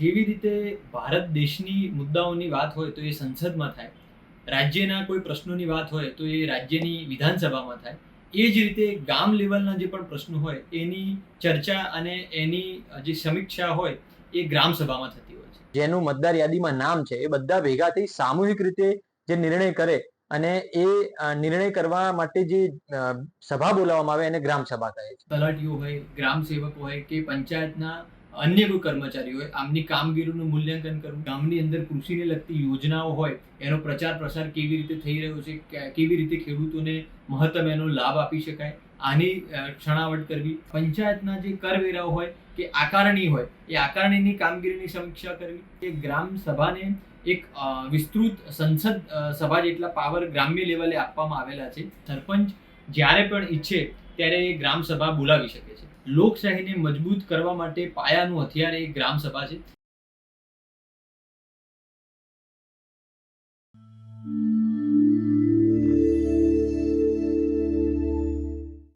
જેવી રીતે ભારત દેશની મુદ્દાઓની વાત હોય તો એ સંસદમાં થાય રાજ્યના કોઈ પ્રશ્નોની વાત હોય તો એ રાજ્યની વિધાનસભામાં થાય એ જ રીતે ગામ લેવલના જે પણ પ્રશ્નો હોય એની ચર્ચા અને એની જે સમીક્ષા હોય એ ગ્રામ સભામાં થતી હોય છે. જેનું મતદાર યાદીમાં નામ છે એ બધા ભેગા થઈ સામૂહિક રીતે જે નિર્ણય કરે અને એ નિર્ણય કરવા માટે જે સભા બોલાવવામાં આવે એને ગ્રામ સભા કહે છે. તલાટીઓ હોય ગ્રામ સેવકો હોય કે પંચાયતના અન્ય કોઈ કર્મચારી હોય, આમની કામગીરીનું મૂલ્યાંકન કરવું, ગામની અંદર કૃષિને લગતી યોજનાઓ હોય, એનો પ્રચાર પ્રસાર કેવી રીતે થઈ રહ્યો છે, કે- કેવી રીતે ખેડૂતોને મહત્તમ એનો લાભ આપી શકાય, આની છણાવટ કરવી. પંચાયતના જે કરવેરાઓ હોય, કે આકારણી હોય, એ આકારણીની કામગીરીની સમીક્ષા કરવી. એ ગ્રામ સભાને એક વિસ્તૃત સંસદ સભા જેટલા પાવર ગ્રામ્ય લેવલે આપવામાં આવેલા છે. સરપંચ જ્યારે પણ ઈચ્છે, ત્યારે એ ગ્રામ સભા બોલાવી શકે છે. લોકશાહીને મજબૂત કરવા માટે પાયાનું હથિયાર એ ગ્રામસભા છે.